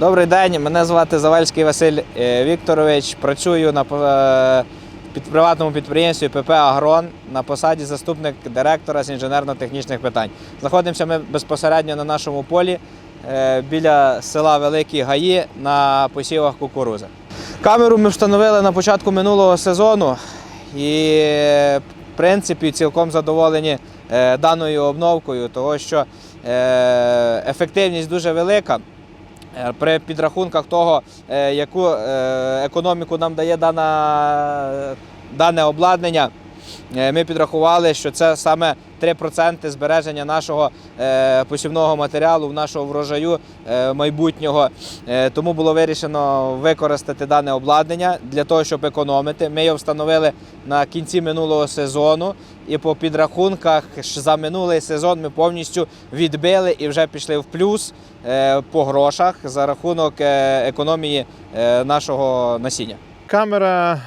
Добрий день, мене звати Завальський Василь е, Вікторович. Працюю на е, під приватному підприємстві ПП Агрон на посаді заступник директора з інженерно-технічних питань. Знаходимося ми безпосередньо на нашому полі е, біля села Великі Гаї на посівах кукурузи. Камеру ми встановили на початку минулого сезону і, в принципі, цілком задоволені даною обновкою, того що ефективність дуже велика. Е, При підрахунках того, е, яку е, економіку нам дає дана, дане обладнання, ми підрахували, що це саме 3% збереження нашого е, посівного матеріалу, нашого врожаю е, майбутнього. Е, Тому було вирішено використати дане обладнання для того, щоб економити. Ми його встановили на кінці минулого сезону, і по підрахунках за минулий сезон ми повністю відбили і вже пішли в плюс е, по грошах за рахунок е, економії е, нашого насіння. Камера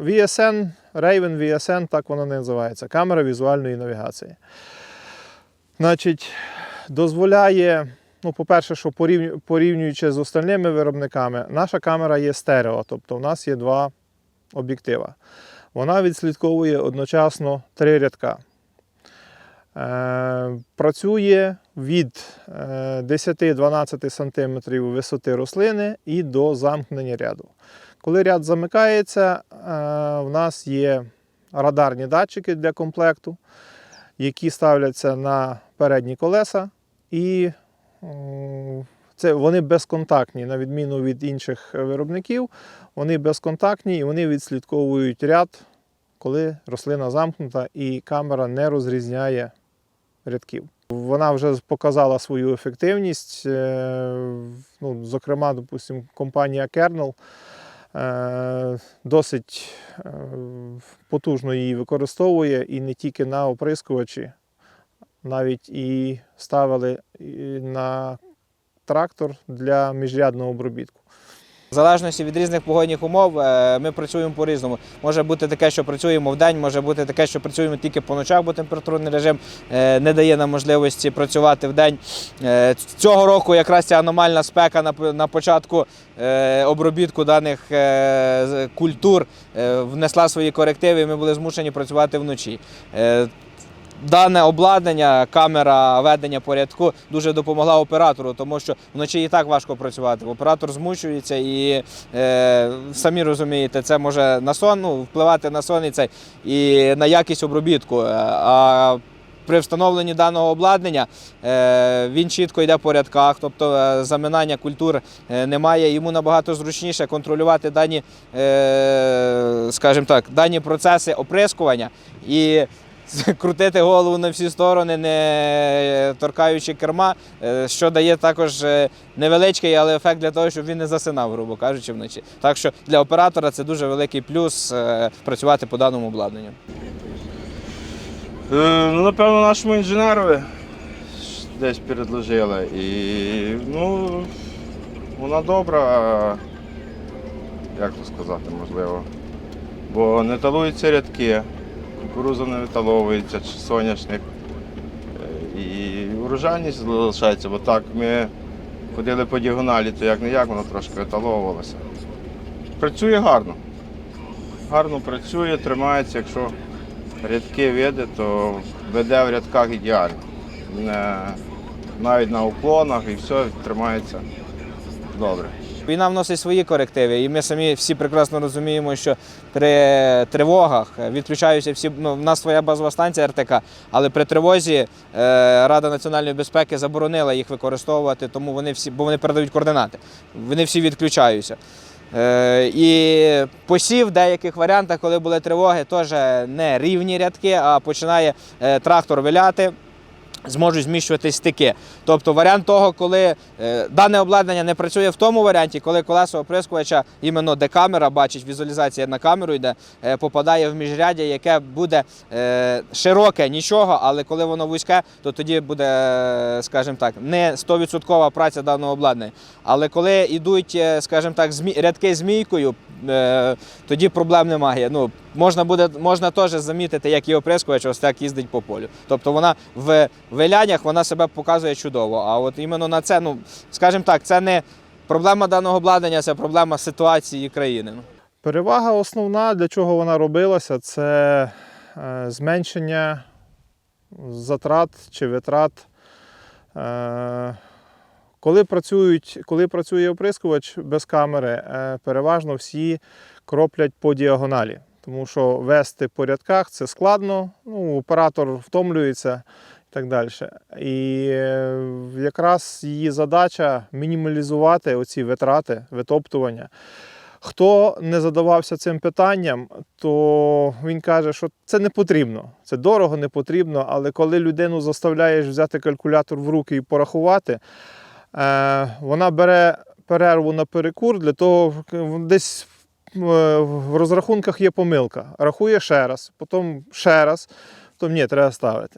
VSN, Raven VSN, так вона називається. Камера візуальної навігації. Значить, дозволяє, ну, по-перше, що порівнюючи з остальними виробниками, наша камера є стерео, тобто в нас є два об'єктива. Вона відслідковує одночасно три рядка. Е, працює від е, 10-12 см висоти рослини і до замкнення ряду. Коли ряд замикається, е, в нас є радарні датчики для комплекту, які ставляться на передні колеса, і це вони безконтактні, на відміну від інших виробників. Вони безконтактні і вони відслідковують ряд, коли рослина замкнута і камера не розрізняє рядків. Вона вже показала свою ефективність. е, Ну, зокрема, допустимо, компанія Kernel досить е, потужно її використовує і не тільки на оприскувачі, навіть і ставили на трактор для міжрядного обробітку. В залежності від різних погодних умов е, ми працюємо по-різному. Може бути таке, що працюємо в день, може бути таке, що працюємо тільки по ночах, бо температурний режим е, не дає нам можливості працювати в день. Е, Цього року якраз ця аномальна спека на початку обробітку даних культур внесла свої корективи, і ми були змушені працювати вночі. Дане обладнання, камера ведення порядку дуже допомогла оператору, тому що вночі і так важко працювати. Оператор змучується і е, самі розумієте, це може на сон ну, впливати на сон і, це, і на якість обробітку. Е, А при встановленні даного обладнання е, він чітко йде по рядках, тобто е, заминання культур немає. Йому набагато зручніше контролювати дані, скажімо так, дані процеси оприскування і крутити голову на всі сторони, не торкаючи керма, е, що дає також е, невеличкий, але ефект для того, щоб він не засинав, грубо кажучи, вночі. Так що для оператора це дуже великий плюс е, працювати по даному обладнанню. Е, Ну, напевно, нашому інженерові десь передложили. І ну, вона добра, як то сказати, можливо. Бо не талуються рядки, кукуруза не виталовується, чи соняшник. Е, І урожайність залишається, бо так ми ходили по діагоналі, то як не як воно трошки виталовувалося. Працює гарно. Гарно працює, тримається, якщо рядки веде, то веде в рядках ідеально. Не, навіть на уклонах і все тримається добре. Війна вносить свої корективи, і ми самі всі прекрасно розуміємо, що при тривогах відключаються всі. Ну, в нас своя базова станція РТК, але при тривозі е, Рада національної безпеки заборонила їх використовувати, тому вони всі, бо вони передають координати. Вони всі відключаються. Е, і посів в деяких варіантах, коли були тривоги, теж не рівні рядки, а починає е, трактор виляти зможуть зміщувати стики. Тобто варіант того, коли е, дане обладнання не працює в тому варіанті, коли колесо оприскувача, іменно де камера бачить, візуалізація на камеру йде, е, попадає в міжряддя, яке буде е, широке, нічого, але коли воно вузьке, то тоді буде, скажімо так, не 100% праця даного обладнання. Але коли йдуть, скажімо так, рядки змійкою, тоді проблем немає. Ну, можна буде можна теж замітити, як і оприскувач ось так їздить по полю. Тобто вона в виляннях вона себе показує чудово. А от іменно на це, ну скажімо так, це не Проблема даного обладнання це проблема ситуації країни. Ну. Перевага основна, для чого вона робилася, це е, зменшення затрат чи витрат. Коли, працюють, коли працює оприскувач без камери, е, переважно всі кроплять по діагоналі, тому що вести по рядках це складно, ну, оператор втомлюється і так далі. І е, якраз її задача мінімалізувати оці витрати, витоптування. Хто не задавався цим питанням, то він каже, що це не потрібно. Це дорого, не потрібно. Але коли людину заставляєш взяти калькулятор в руки і порахувати, вона бере перерву на перекур для того, десь е, в розрахунках є помилка. Рахує ще раз, потім ще раз, потім ні, треба ставити.